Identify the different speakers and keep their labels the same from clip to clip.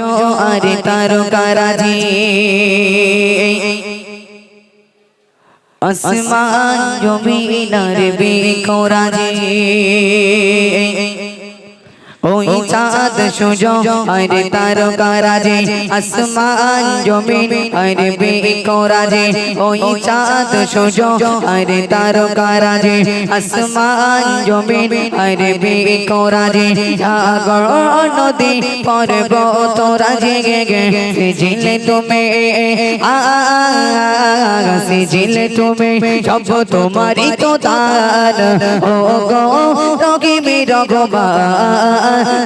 Speaker 1: আরে তারকারাজি আসমান জমিনার বেকরাজি ওই চাঁদ সুজো আরে তারকারাজি আসমান জমিন আরে বেকরাজি ওই চাঁদ সুজো আরে তারকারাজি আসমান জমিন আরে বেকরাজি সাগর নদী পর্বত রাজে গে গে সিজিলে তুমি আ সিজিলে তুমি সব তোমারই তো দান ও গো রগবা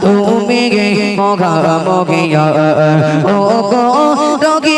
Speaker 1: তুমি গে মগা মগিয়া ও গো রোগী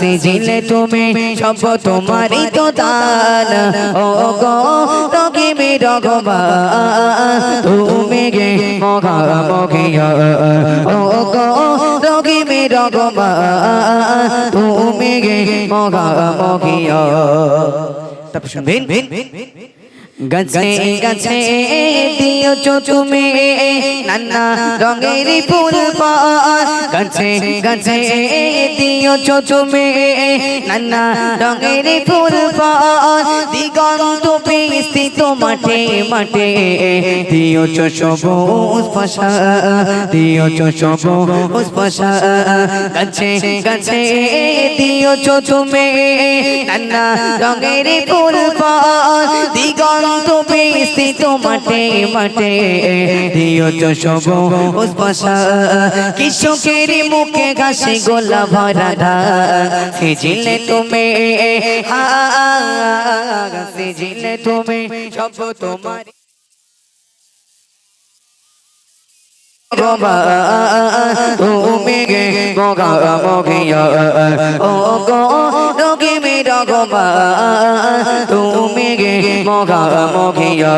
Speaker 1: সিজিলে তুমি সব তোমারই তো দান। ও গো রোগী মে তুমি গে মগা মগিয়া ও গো রোগী মে তুমি গে মগা মগিয়া তারপর শুনবেন? গাছে গাছে চো তুমি নানা রঙের ফুল গাছে গাছে চো তুমি নানা রঙের ফুল দিগন্ত বিস্তৃত মাঠে মাঠে চো সবুজ দিও চো সবুজ পাশা গাছে গাছে চো তুমি নানা রঙের ফুল দিগন্ত বিস্তৃত মাঠে মাঠে দিও চো সবুজ কৃষকের মুখে ঘাসে গোলা ভরা সিজিলে তুমি সিজিলে তুমি, সব তোমার তুমি গে মগা মগিয়া ও গো, রোগী মে তুমি গে মগা মগিয়া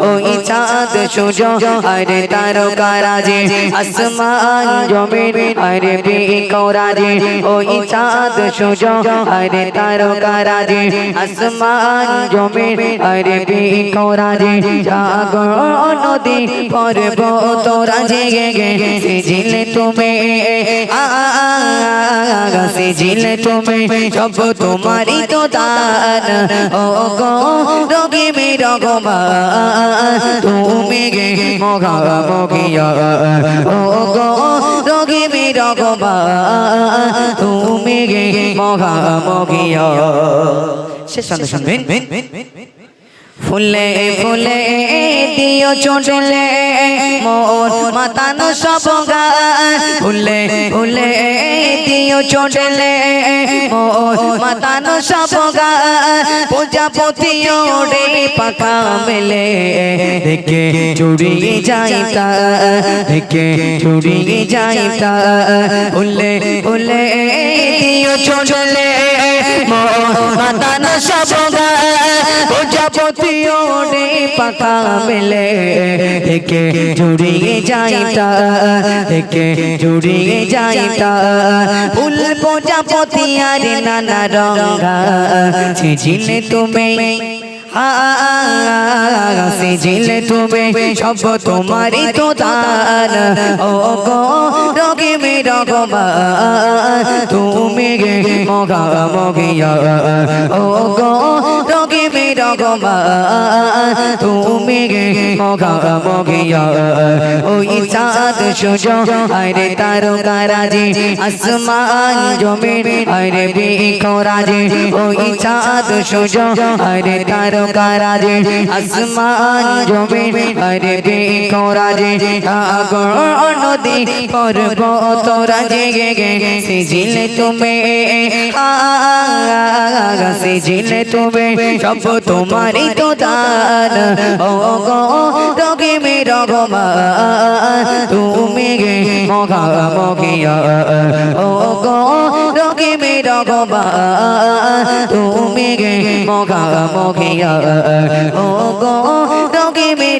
Speaker 1: ওই চাঁদ সূর্য, আরে তারকারাজে, আসমান জমিন, আরে বিকরাজে। ওই চাঁদ সূর্য, আরে তারকারাজে, আসমান জমিন, আরে বিকরাজে। সাগর নদী পর্বত রাজে গে গে, সিজিলে তুমি আ, সিজিলে তুমি। সব তোমারই তো দান। ও গো রোগী মে রগবা তুমি গে মগা মগিয়া ও গো রোগী মে রগবা তুমি গে মগা মগিয়া শেষ ফুলে ফুলে দিও চোটলে মোর মাতানো সব গান। ফুলে ফুলে দিও চোটলে। মোর মাতানো সব গান। প্রজাপতি ওড়ে পাখা মেলে। দেখে চুরি যাইতা। দেখে চুরি যাইতা। ফুলে ফুলে দিও চোটলে। মোর মাতানো সব গান। প্রজাপতি ওড়ে পাখা মেলে। দেখে জুড়িয়ে যাইতা দেখে জুড়িয়ে যাইতা। ফুল প্রজাপতি আর নানা রঙা ছিছিলে তুমি সিজিলে তুমি, সব তোমারই তো দান। ও গো, রোগে মে রগবা তুমি গে মগা মগিয়া। ও গো রোগে তুমি গে ওই চাঁদ সুজো আরে তারকারাজে আসমান জমিন আরে বিকরাজে ওই চাঁদ সুজো আরে তারকারাজে আসমান জমিন আরে বিকরাজে সাগর নদী পর্বত রাজে সিজিলে তুমি সিজিলে তুমি সব তোমারই তো দান। ও গো মে তুমি গে মগা মগিয়া। ও গো রঘবান তুমি গে মগা মগিয়া। ও গো মে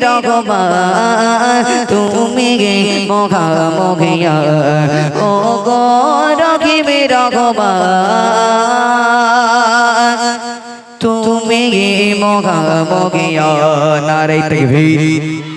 Speaker 1: তুমি গে মগা মগিয়া। ও গো মে তুমি মহা মগা মগিয়া নারে তকবীর